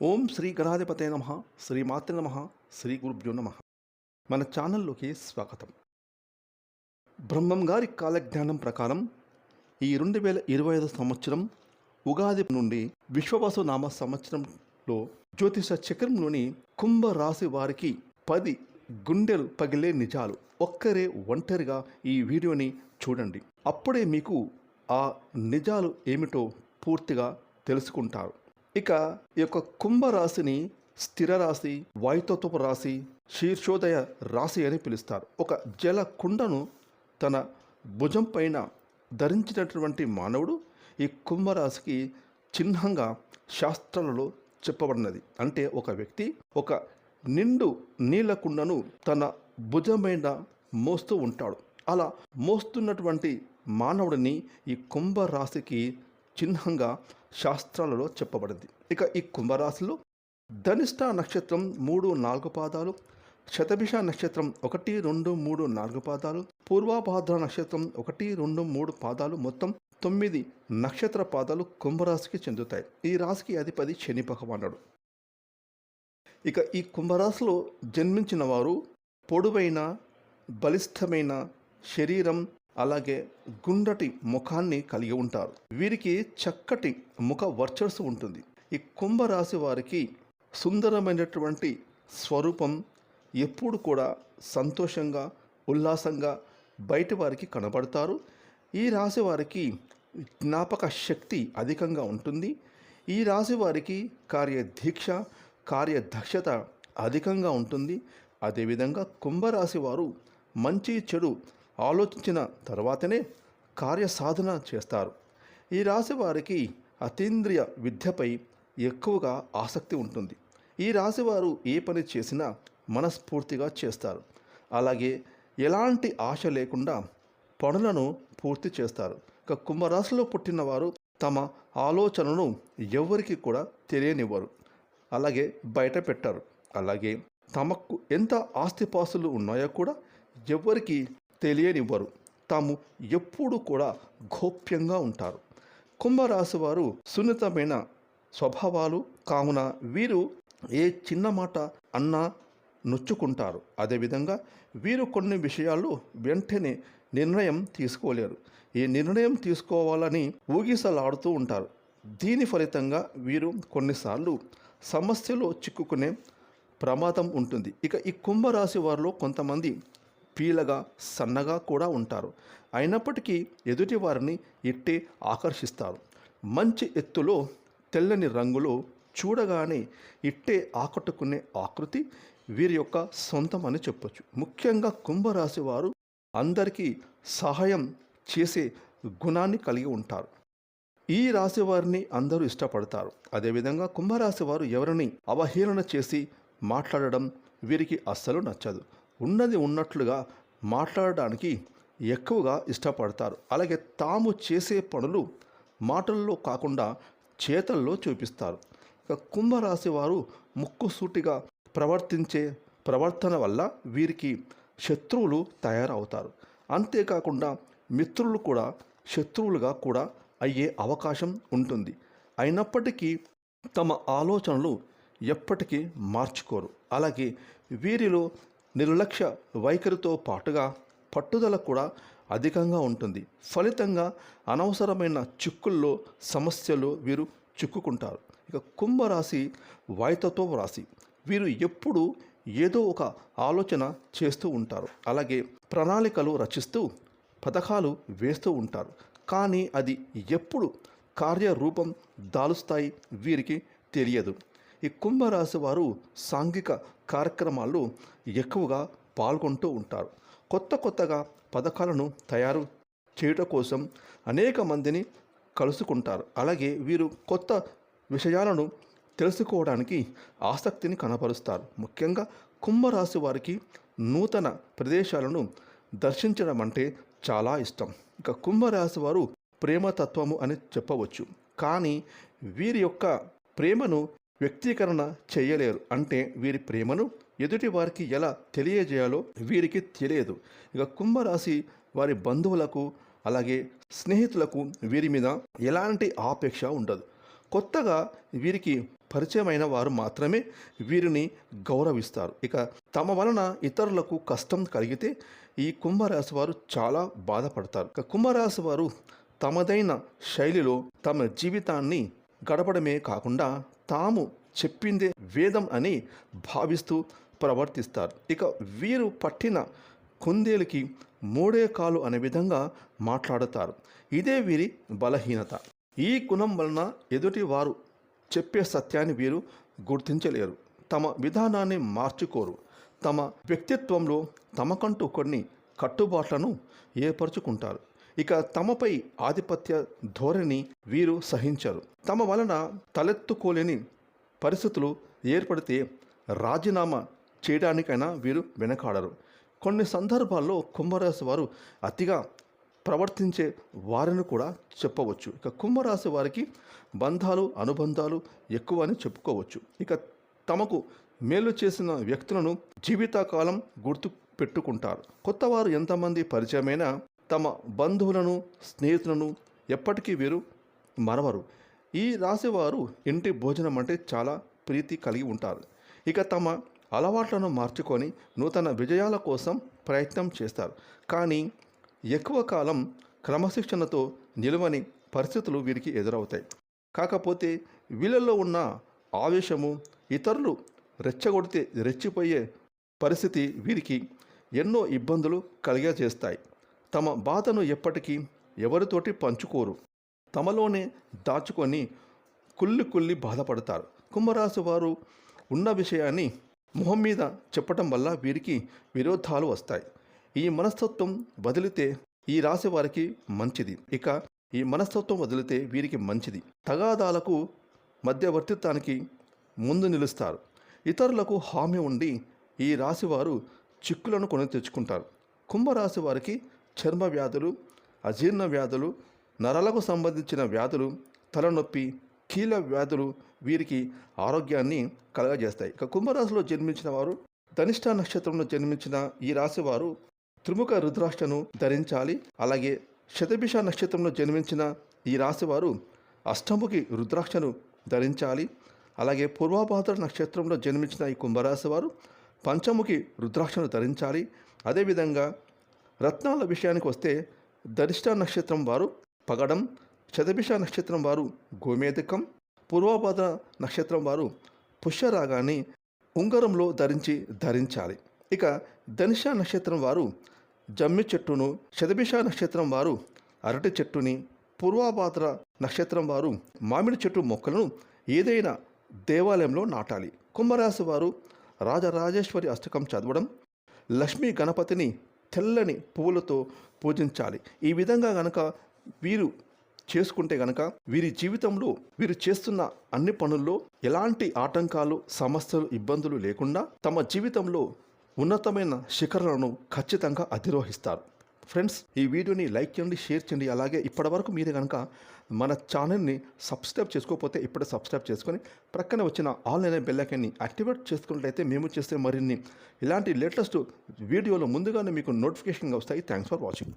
ఓం శ్రీ గణాధిపతే నమ శ్రీ మాతృ నమ శ్రీ గురుభ్యో నమ. మన ఛానల్లోకి స్వాగతం. బ్రహ్మం గారి కాలజ్ఞానం ప్రకారం ఈ రెండు వేల ఇరవై ఐదు సంవత్సరం ఉగాది నుండి విశ్వవాసు నామ సంవత్సరంలో జ్యోతిష చక్రంలోని కుంభరాశి వారికి పది గుండెలు పగిలే నిజాలు ఒక్కరే ఒంటరిగా ఈ వీడియోని చూడండి. అప్పుడే మీకు ఆ నిజాలు ఏమిటో పూర్తిగా తెలుసుకుంటారు. ఇక ఈ యొక్క కుంభరాశిని స్థిర రాశి వాయుతత్వపు రాశి శీర్షోదయ రాశి అని పిలుస్తారు. ఒక జల కుండను తన భుజం పైన ధరించినటువంటి మానవుడు ఈ కుంభరాశికి చిహ్నంగా శాస్త్రాలలో చెప్పబడినది. అంటే ఒక వ్యక్తి ఒక నిండు నీళ్ళ కుండను తన భుజమైన మోస్తూ ఉంటాడు. అలా మోస్తున్నటువంటి మానవుడిని ఈ కుంభరాశికి చిహ్నంగా శాస్త్రాలలో చెప్పబడింది. ఇక ఈ కుంభరాశిలో ధనిష్ట నక్షత్రం మూడు నాలుగు పాదాలు శతభిష నక్షత్రం ఒకటి రెండు మూడు నాలుగు పాదాలు పూర్వాభాద్ర నక్షత్రం ఒకటి రెండు మూడు పాదాలు మొత్తం తొమ్మిది నక్షత్ర పాదాలు కుంభరాశికి చెందుతాయి. ఈ రాశికి అధిపతి శని భగవానుడు. ఇక ఈ కుంభరాశిలో జన్మించిన వారు పొడవైన బలిష్టమైన శరీరం అలాగే గుండ్రటి ముఖాన్ని కలిగి ఉంటారు. వీరికి చక్కటి ముఖ వర్చస్సు ఉంటుంది. ఈ కుంభరాశి వారికి సుందరమైనటువంటి స్వరూపం ఎప్పుడు కూడా సంతోషంగా ఉల్లాసంగా బయట వారికి కనబడతారు. ఈ రాశి వారికి జ్ఞాపక శక్తి అధికంగా ఉంటుంది. ఈ రాశి వారికి కార్యదీక్ష కార్యదక్షత అధికంగా ఉంటుంది. అదేవిధంగా కుంభరాశి వారు మంచి చెడు ఆలోచించిన తర్వాతనే కార్యసాధన చేస్తారు. ఈ రాశి వారికి అతీంద్రియ విద్యపై ఎక్కువగా ఆసక్తి ఉంటుంది. ఈ రాశివారు ఏ పని చేసినా మనస్ఫూర్తిగా చేస్తారు. అలాగే ఎలాంటి ఆశ లేకుండా పనులను పూర్తి చేస్తారు. ఇక కుంభరాశిలో పుట్టిన వారు తమ ఆలోచనను ఎవరికి కూడా తెలియనివ్వరు. అలాగే బయట పెట్టారు. అలాగే తమకు ఎంత ఆస్తిపాస్తులు ఉన్నాయో కూడా ఎవరికి తెలియనివ్వరు. తాము ఎప్పుడూ కూడా గోప్యంగా ఉంటారు. కుంభరాశి వారు సున్నితమైన స్వభావాలు కావున వీరు ఏ చిన్న మాట అన్నా నొచ్చుకుంటారు. అదేవిధంగా వీరు కొన్ని విషయాలు వెంటనే నిర్ణయం తీసుకోలేరు. ఈ నిర్ణయం తీసుకోవాలని ఊగిసలాడుతూ ఉంటారు. దీని ఫలితంగా వీరు కొన్నిసార్లు సమస్యలో చిక్కుకునే ప్రమాదం ఉంటుంది. ఇక ఈ కుంభరాశి వారిలో కొంతమంది పీలగా సన్నగా కూడా ఉంటారు. అయినప్పటికీ ఎదుటి వారిని ఇట్టే ఆకర్షిస్తారు. మంచి ఎత్తులో తెల్లని రంగులో చూడగానే ఇట్టే ఆకట్టుకునే ఆకృతి వీరి యొక్క సొంతం అని చెప్పొచ్చు. ముఖ్యంగా కుంభరాశి వారు అందరికీ సహాయం చేసే గుణాన్ని కలిగి ఉంటారు. ఈ రాశి వారిని అందరూ ఇష్టపడతారు. అదేవిధంగా కుంభరాశి వారు ఎవరిని అవహేళన చేసి మాట్లాడడం వీరికి అస్సలు నచ్చదు. ఉన్నది ఉన్నట్లుగా మాట్లాడడానికి ఎక్కువగా ఇష్టపడతారు. అలాగే తాము చేసే పనులు మాటల్లో కాకుండా చేతల్లో చూపిస్తారు. ఇక కుంభరాశి వారు ముక్కుసూటిగా ప్రవర్తించే ప్రవర్తన వల్ల వీరికి శత్రువులు తయారవుతారు. అంతేకాకుండా మిత్రులు కూడా శత్రువులుగా కూడా అయ్యే అవకాశం ఉంటుంది. అయినప్పటికీ తమ ఆలోచనలు ఎప్పటికీ మార్చుకోరు. అలాగే వీరిలో నిర్లక్ష్య వైఖరితో పాటుగా పట్టుదల కూడా అధికంగా ఉంటుంది. ఫలితంగా అనవసరమైన చిక్కుల్లో సమస్యలు వీరు చిక్కుకుంటారు. ఇక కుంభరాశి వాయుతత్వం రాశి వీరు ఎప్పుడు ఏదో ఒక ఆలోచన చేస్తూ ఉంటారు. అలాగే ప్రణాళికలు రచిస్తూ పథకాలు వేస్తూ ఉంటారు. కానీ అది ఎప్పుడు కార్యరూపం దాలుస్తాయి వీరికి తెలియదు. ఈ కుంభరాశి వారు సాంఘిక కార్యక్రమాల్లో ఎక్కువగా పాల్గొంటూ ఉంటారు. కొత్త కొత్తగా పథకాలను తయారు చేయటం కోసం అనేక మందిని కలుసుకుంటారు. అలాగే వీరు కొత్త విషయాలను తెలుసుకోవడానికి ఆసక్తిని కనపరుస్తారు. ముఖ్యంగా కుంభరాశి వారికి నూతన ప్రదేశాలను దర్శించడం అంటే చాలా ఇష్టం. ఇక కుంభరాశి వారు ప్రేమతత్వము అని చెప్పవచ్చు. కానీ వీరి యొక్క ప్రేమను వ్యక్తీకరణ చేయలేరు. అంటే వీరి ప్రేమను ఎదుటి వారికి ఎలా తెలియజేయాలో వీరికి తెలియదు. ఇక కుంభరాశి వారి బంధువులకు అలాగే స్నేహితులకు వీరి మీద ఎలాంటి ఆపేక్ష ఉండదు. కొత్తగా వీరికి పరిచయమైన వారు మాత్రమే వీరిని గౌరవిస్తారు. ఇక తమ వలన ఇతరులకు కష్టం కలిగితే ఈ కుంభరాశి వారు చాలా బాధపడతారు. ఇక కుంభరాశి వారు తమదైన శైలిలో తమ జీవితాన్ని గడపడమే కాకుండా తాము చెప్పిందే వేదం అని భావిస్తూ ప్రవర్తిస్తారు. ఇక వీరు పట్టిన కుందేలుకి మూడే కాలు అనే విధంగా మాట్లాడతారు. ఇదే వీరి బలహీనత. ఈ గుణం వలన ఎదుటి వారు చెప్పే సత్యాన్ని వీరు గుర్తించలేరు. తమ విధానాన్ని మార్చుకోరు. తమ వ్యక్తిత్వంలో తమకంటూ కొన్ని కట్టుబాట్లను ఏర్పరచుకుంటారు. ఇక తమపై ఆధిపత్య ధోరణి వీరు సహించరు. తమ వలన తలెత్తుకోలేని పరిస్థితులు ఏర్పడితే రాజీనామా చేయడానికైనా వీరు వెనకాడరు. కొన్ని సందర్భాల్లో కుంభరాశి వారు అతిగా ప్రవర్తించే వారిని కూడా చెప్పవచ్చు. ఇక కుంభరాశి వారికి బంధాలు అనుబంధాలు ఎక్కువ అని చెప్పుకోవచ్చు. ఇక తమకు మేలు చేసిన వ్యక్తులను జీవితకాలం గుర్తు పెట్టుకుంటారు. కొత్తవారు ఎంతమంది పరిచయమైనా తమ బంధువులను స్నేహితులను ఎప్పటికీ వీరు మరవరు. ఈ రాశివారు ఇంటి భోజనం అంటే చాలా ప్రీతి కలిగి ఉంటారు. ఇక తమ అలవాట్లను మార్చుకొని నూతన విజయాల కోసం ప్రయత్నం చేస్తారు. కానీ ఎక్కువ కాలం క్రమశిక్షణతో నిలవని పరిస్థితులు వీరికి ఎదురవుతాయి. కాకపోతే వీళ్ళల్లో ఉన్న ఆవేశము ఇతరులు రెచ్చగొడితే రెచ్చిపోయే పరిస్థితి వీరికి ఎన్నో ఇబ్బందులు కలిగజేస్తాయి. తమ బాధను ఎప్పటికీ ఎవరితోటి పంచుకోరు. తమలోనే దాచుకొని కుల్లి కుల్లి బాధపడతారు. కుంభరాశి వారు ఉన్న విషయాన్ని మొహం మీద చెప్పటం వల్ల వీరికి విరోధాలు వస్తాయి. ఈ మనస్తత్వం వదిలితే ఈ రాశి వారికి మంచిది. ఇక ఈ మనస్తత్వం వదిలితే వీరికి మంచిది. తగాదాలకు మధ్యవర్తిత్వానికి ముందు నిలుస్తారు. ఇతరులకు హామీ ఉండి ఈ రాశివారు చిక్కులను కొని తెచ్చుకుంటారు. కుంభరాశి వారికి చర్మ వ్యాధులు అజీర్ణ వ్యాధులు నరాలకు సంబంధించిన వ్యాధులు తలనొప్పి కీళ్ళ వ్యాధులు వీరికి ఆరోగ్యాన్ని కలగజేస్తాయి. ఇక కుంభరాశిలో జన్మించిన వారు ధనిష్ట నక్షత్రంలో జన్మించిన ఈ రాశి వారు త్రిముఖ రుద్రాక్షను ధరించాలి. అలాగే శతభిష నక్షత్రంలో జన్మించిన ఈ రాశి వారు అష్టముఖి రుద్రాక్షను ధరించాలి. అలాగే పూర్వాభాద్ర నక్షత్రంలో జన్మించిన ఈ కుంభరాశి వారు పంచముఖి రుద్రాక్షను ధరించాలి. అదేవిధంగా రత్నాల విషయానికి వస్తే ధనిష్ట నక్షత్రం వారు పగడం శతభిష నక్షత్రం వారు గోమేధికం పూర్వభాద్ర నక్షత్రం వారు పుష్యరాగాన్ని ఉంగరంలో ధరించి ధరించాలి. ఇక ధనుష నక్షత్రం వారు జమ్మి చెట్టును శతభిష నక్షత్రం వారు అరటి చెట్టుని పూర్వాపాత్ర నక్షత్రం వారు మామిడి చెట్టు మొక్కలను ఏదైనా దేవాలయంలో నాటాలి. కుంభరాశి వారు రాజరాజేశ్వరి అష్టకం చదవడం లక్ష్మీ గణపతిని తెల్లని పువ్వులతో పూజించాలి. ఈ విధంగా గనక వీరు చేసుకుంటే గనక వీరి జీవితంలో వీరు చేస్తున్న అన్ని పనుల్లో ఎలాంటి ఆటంకాలు సమస్యలు ఇబ్బందులు లేకుండా తమ జీవితంలో ఉన్నతమైన శిఖరాలను ఖచ్చితంగా అధిరోహిస్తారు. ఫ్రెండ్స్ ఈ వీడియోని లైక్ చేయండి షేర్ చేయండి. అలాగే ఇప్పటివరకు మీరు కనుక మన ఛానల్ని సబ్స్క్రైబ్ చేసుకోకపోతే ఇప్పుడే సబ్స్క్రైబ్ చేసుకొని ప్రక్కన వచ్చిన ఆన్లైన్ బెల్లైకన్ని యాక్టివేట్ చేసుకున్నట్లయితే మేము చేస్తే మరిన్ని ఇలాంటి లేటెస్ట్ వీడియోలు ముందుగానే మీకు నోటిఫికేషన్గా వస్తాయి. Thanks for watching.